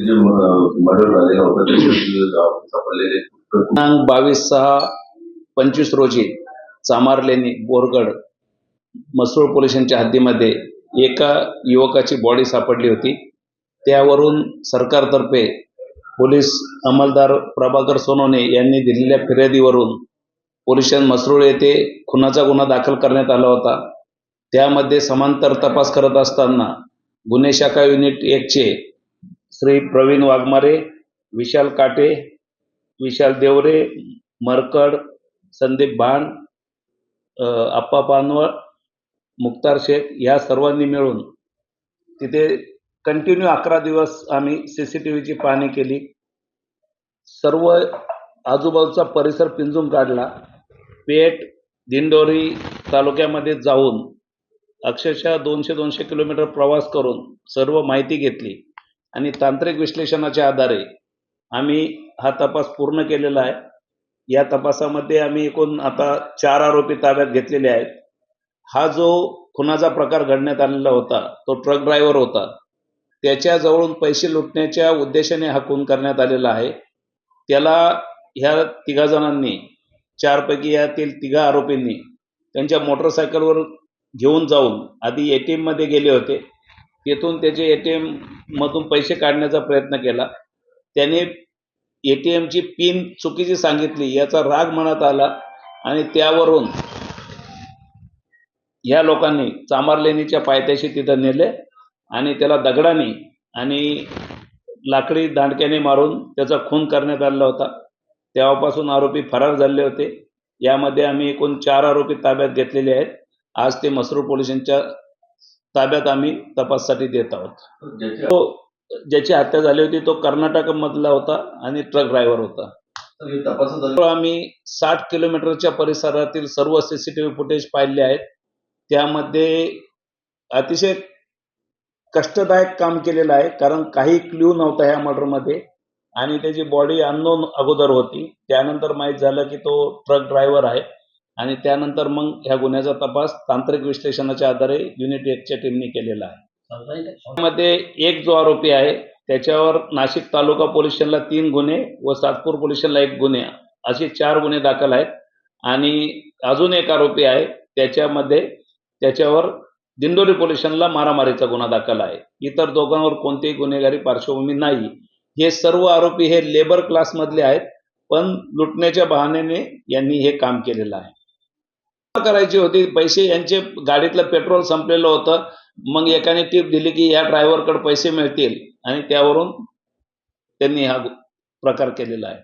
जे मर्डर झालेला होता सापडलेले दिनांक बावीस सहा पंचवीस रोजी चामारलेनी बोरगड मसरूळ पोलिसांच्या हद्दीमध्ये एका युवकाची बॉडी सापडली होती. त्यावरून सरकारतर्फे पोलीस अंमलदार प्रभाकर सोनवणे यांनी दिलेल्या फिर्यादीवरून पोलिसांत मसरूळ येथे खुनाचा गुन्हा दाखल करण्यात आला होता. त्यामध्ये समांतर तपास करत असताना गुन्हे शाखा युनिट एकचे श्री प्रवीण वाघमारे विशाल काटे विशाल देवरे मरकड संदीप भान अ, आप्पा पानवळ मुक्तार शेख ह्या सर्वांनी मिळून तिथे कंटिन्यू अकरा दिवस आम्ही सी सी टी व्हीची पाहणी केली. सर्व आजूबाजूचा परिसर पिंजून काढला. पेठ दिंडोरी तालुक्यामध्ये जाऊन अक्षरशः दोनशे दोनशे किलोमीटर प्रवास करून सर्व माहिती घेतली. आणि तांत्रिक विश्लेषणाच्या आधारे आम्ही हा तपास पूर्ण केलेला आहे. या तपासामध्ये आम्ही एकूण आता चार आरोपी ताब्यात घेतलेले आहेत. हा जो खुनाचा प्रकार घडण्यात आलेला होता तो ट्रक ड्रायव्हर होता त्याच्याजवळून पैसे लुटण्याच्या उद्देशाने हा खून करण्यात आलेला आहे. त्याला ह्या तिघा जणांनी चारपैकी यातील तिघा आरोपींनी त्यांच्या मोटरसायकलवर घेऊन जाऊन आधी ए टी एममध्ये गेले होते. तेथून त्याचे ए टी एम मधून पैसे काढण्याचा प्रयत्न केला. त्याने ए टी एमची पिन चुकीची सांगितली याचा राग मनात आला आणि त्यावरून ह्या लोकांनी चामारलेणीच्या पायथ्याशी तिथं नेले आणि त्याला दगडाने आणि लाकडी दांडक्याने मारून त्याचा खून करण्यात आला होता. तेव्हापासून आरोपी फरार झाले होते. यामध्ये आम्ही एकूण चार आरोपी ताब्यात घेतलेले आहेत. आज ते मसरूळ पोलिसांच्या ताब्यात आम्ही तपासासाठी देत आहोत. तो ज्याची हत्या झाली होती तो कर्नाटकमधला होता आणि ट्रक ड्रायव्हर होता. आम्ही साठ किलोमीटरच्या परिसरातील सर्व सीसीटीव्ही फुटेज पाहिले आहेत. त्यामध्ये अतिशय कष्टदायक काम केलेलं आहे कारण काही क्ल्यू नव्हता ह्या मर्डरमध्ये. आणि त्याची बॉडी अननोन अगोदर होती. त्यानंतर माहीत झालं की तो ट्रक ड्रायव्हर आहे. आणि त्यानंतर मग ह्या गुन्ह्याचा तपास तांत्रिक विश्लेषणाच्या आधारे युनिट एकच्या टीमने केलेला आहे. त्यामध्ये एक जो आरोपी आहे त्याच्यावर नाशिक तालुका पोलीस स्टेशनला तीन गुन्हे व सातपूर पोलीस स्टेशनला एक गुन्हे असे चार गुन्हे दाखल आहेत. आणि अजून एक आरोपी आहे त्याच्यामध्ये त्याच्यावर दिंडोरी पोलीस स्टेशनला मारामारीचा गुन्हा दाखल आहे. इतर दोघांवर कोणतीही गुन्हेगारी पार्श्वभूमी नाही. हे सर्व आरोपी हे लेबर क्लासमधले आहेत पण लुटण्याच्या बहाण्याने यांनी हे काम केलेलं आहे. करायची होती. पैसे यांचे गाडीतलं पेट्रोल संपलेलं होतं. मग एकाने टीप दिली की या ड्रायव्हरकडे पैसे मिळतील. आणि त्यावरून त्यांनी हा प्रकार केलेला आहे.